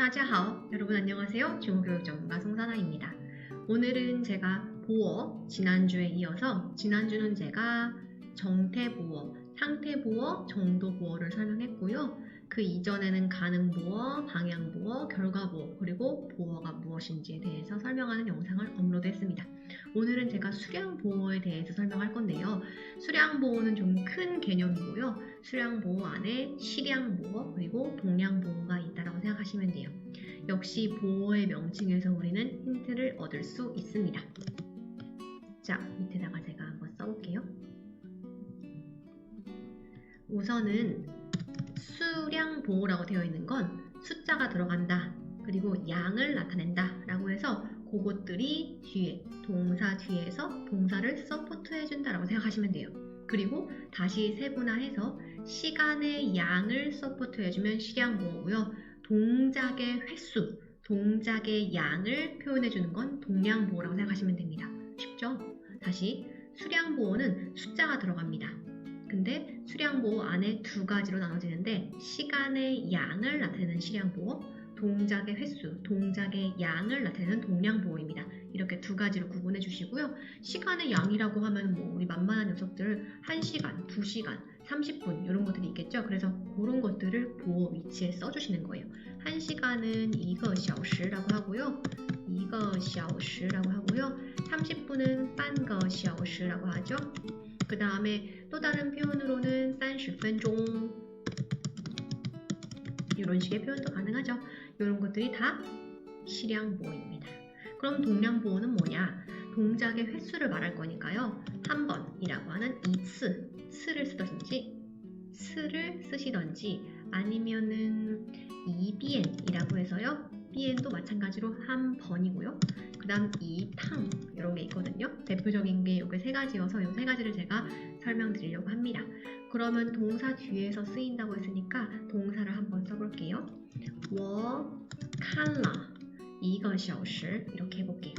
大家好. 여러분 안녕하세요. 중국교육 전문가 송사나입니다. 오늘은 제가 보어, 지난주에 이어서 지난주는 제가 정태보어, 상태보어, 정도보어를 설명했고요. 그 이전에는 가능 보어, 방향 보어, 결과 보어, 그리고 보어가 무엇인지에 대해서 설명하는 영상을 업로드했습니다. 오늘은 제가 수량보어에 대해서 설명할 건데요. 수량보어는 좀 큰 개념이고요. 수량보어 안에 실량보어, 그리고 동량보어가 있다고 생각하시면 돼요. 역시 보어의 명칭에서 우리는 힌트를 얻을 수 있습니다. 자, 밑에다가 제가 한번 써볼게요. 우선은 수량 보호라고 되어 있는 건 숫자가 들어간다. 그리고 양을 나타낸다. 라고 해서 그것들이 뒤에, 동사 뒤에서 동사를 서포트 해준다라고 생각하시면 돼요. 그리고 다시 세분화해서 시간의 양을 서포트 해주면 시량 보호고요. 동작의 횟수, 동작의 양을 표현해주는 건 동량 보호라고 생각하시면 됩니다. 쉽죠? 다시 수량 보호는 숫자가 들어갑니다. 근데 수량보호 안에 두 가지로 나눠지는데 시간의 양을 나타내는 시량보호, 동작의 횟수, 동작의 양을 나타내는 동량보호입니다. 이렇게 두 가지로 구분해 주시고요. 시간의 양이라고 하면 뭐 우리 만만한 녀석들 1시간, 2시간, 30분 이런 것들이 있겠죠. 그래서 그런 것들을 보호 위치에 써주시는 거예요. 1시간은 이거 小时라고 하고요. 이거 小时라고 하고요. 30분은 半个 小时라고 하죠. 그 다음에 또 다른 표현으로는 30分钟 이런 식의 표현도 가능하죠. 이런 것들이 다 시량보호입니다. 그럼 동량보호는 뭐냐? 동작의 횟수를 말할 거니까요. 한 번이라고 하는 이츠, 스를 쓰든지 스를 쓰시던지 아니면은 이비엔이라고 해서요. 비엔도 마찬가지로 한 번이고요. 그 다음 이탕 이런 게 있거든요. 대표적인 게 이렇게 세 가지여서 이 세 가지를 제가 설명드리려고 합니다. 그러면 동사 뒤에서 쓰인다고 했으니까 동사를 한번 써볼게요. 我看了一个小时 이렇게 해볼게요.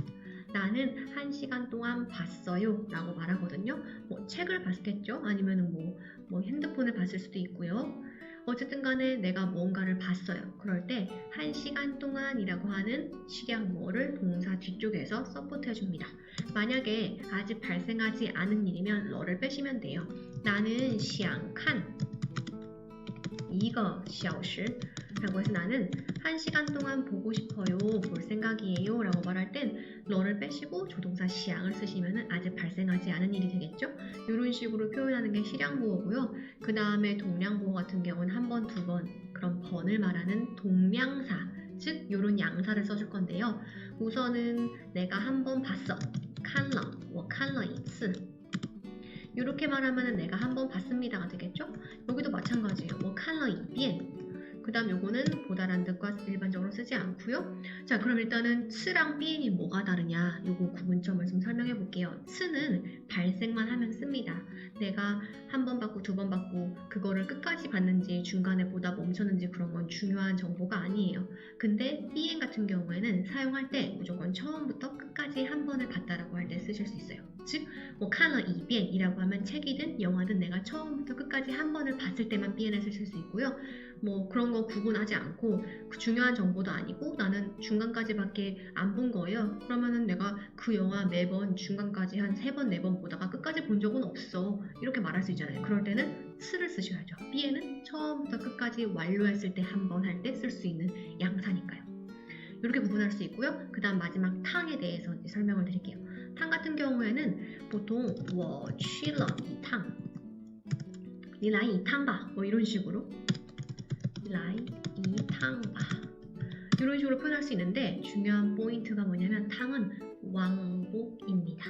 나는 한 시간 동안 봤어요 라고 말하거든요. 뭐 책을 봤겠죠? 아니면 뭐, 뭐 핸드폰을 봤을 수도 있고요. 어쨌든 간에 내가 뭔가를 봤어요. 그럴 때 한 시간 동안이라고 하는 식약모를 동사 뒤쪽에서 서포트 해줍니다. 만약에 아직 발생하지 않은 일이면 러를 빼시면 돼요. 나는 想看一个小时 라고 해서 나는 1시간 동안 보고 싶어요. 볼 생각이에요. 라고 말할 땐 너를 빼시고 조동사 시향을 쓰시면 아직 발생하지 않은 일이 되겠죠? 이런 식으로 표현하는 게 실향보호고요 그 다음에 동량보호 같은 경우는 한 번, 두 번, 그런 번을 말하는 동량사, 즉 이런 양사를 써줄 건데요. 우선은 내가 한 번 봤어. 칸러, 워 뭐 칸러 이츠 이렇게 말하면 내가 한 번 봤습니다가 되겠죠? 여기도 마찬가지예요. 워 칸러 이비엔 그 다음 요거는 보다란 듯과 일반적으로 쓰지 않고요. 자 그럼 일단은 츠랑 삐엔이 뭐가 다르냐 요거 구분점을 좀 설명해 볼게요. 츠는 발생만 하면 씁니다. 내가 한 번 받고 두 번 받고 그거를 끝까지 받는지 중간에 보다 멈췄는지 그런 건 중요한 정보가 아니에요. 근데 삐엔 같은 경우에는 사용할 때 무조건 처음부터 끝까지 한 번을 봤다라고 할 때 쓰실 수 있어요. 즉, 뭐 칸러 이비엔이라고 하면 책이든 영화든 내가 처음부터 끝까지 한 번을 봤을 때만 삐엔을 쓰실 수 있고요. 뭐 그런 거 구분하지 않고 그 중요한 정보도 아니고 나는 중간까지밖에 안 본 거예요. 그러면은 내가 그 영화 매번 중간까지 한 세 번, 네 번 보다가 끝까지 본 적은 없어. 이렇게 말할 수 있잖아요. 그럴 때는 스를 쓰셔야죠. B에는 처음부터 끝까지 완료했을 때 한 번 할 때 쓸 수 있는 양사니까요. 이렇게 구분할 수 있고요. 그 다음 마지막 탕에 대해서 설명을 드릴게요. 탕 같은 경우에는 보통 我去了一趟 你来一趟吧뭐 이런 식으로来一趟吧이런 식으로 표현할 수 있는데 중요한 포인트가 뭐냐면 탕은 왕복입니다.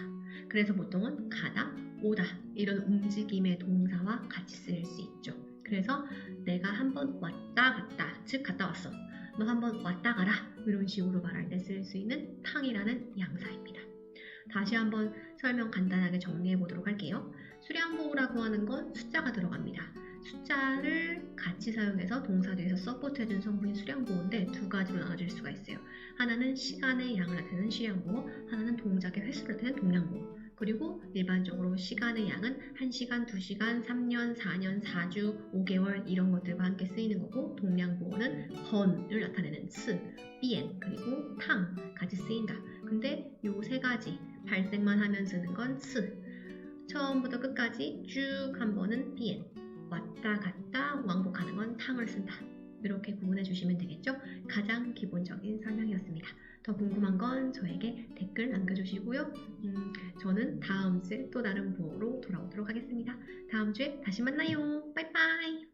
그래서 보통은 가다, 오다 이런 움직임의 동사와 같이 쓰일 수 있죠. 그래서 내가 한번 왔다 갔다 즉 갔다 왔어. 너 한번 왔다 가라 이런 식으로 말할 때 쓸 수 있는 탕이라는 양사입니다. 다시 한번 설명 간단하게 정리해 보도록 할게요. 수량보호라고 하는 건 숫자가 들어갑니다. 숫자를 같이 사용해서 동사 뒤에서 서포트해준 성분이 수량보호인데 두 가지로 나눠질 수가 있어요. 하나는 시간의 양을 나타내는 시량보호, 하나는 동작의 횟수를 나타내는 동량보호. 그리고 일반적으로 시간의 양은 1시간, 2시간, 3년, 4년, 4주, 5개월 이런 것들과 함께 쓰이는 거고 동량보어는 번을 나타내는 스, 비엔 그리고 탕 같이 쓰인다. 근데 요 세 가지 발생만 하면 쓰는 건 스. 처음부터 끝까지 쭉 한 번은 비엔. 왔다 갔다 왕복하는 건 탕을 쓴다. 이렇게 구분해 주시면 되겠죠? 가장 기본적인 설명이었습니다. 더 궁금한 건 저에게 댓글 남겨주시고요. 음, 저는 다음 주에 또 다른 보호로 돌아오도록 하겠습니다. 다음 주에 다시 만나요. 빠이빠이.